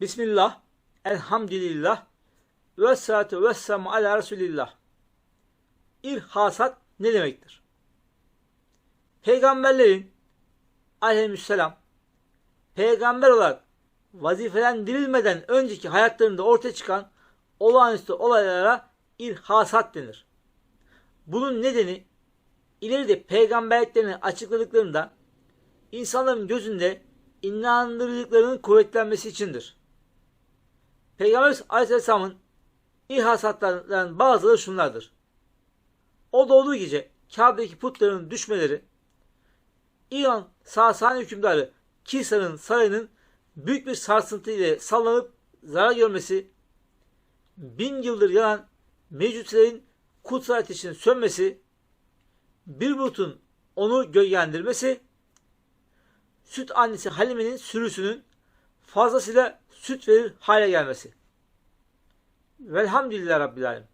Bismillah, elhamdülillah, ve salatu ve selamu ala Resulillah. İrhasat ne demektir? Peygamberlerin aleyhisselam peygamber olarak vazifelendirilmeden önceki hayatlarında ortaya çıkan olağanüstü olaylara irhasat denir. Bunun nedeni ileride peygamberliklerini açıkladıklarında insanların gözünde inandırıcılıklarının kuvvetlenmesi içindir. Peygamber Aleyhisselam'ın irhasatlarından bazıları şunlardır. O doğduğu gece Kabe'deki putların düşmeleri, İran Sasani hükümdarı Kisra'nın sarayının büyük bir sarsıntı ile sallanıp zarar görmesi, bin yıldır yanan mevcutlerin kutsal ateşinin sönmesi, bir bulutun onu gölgelendirmesi, süt annesi Halime'nin sürüsünün fazlasıyla süt verir hale gelmesi. Velhamdülillah Rabbil Alemin.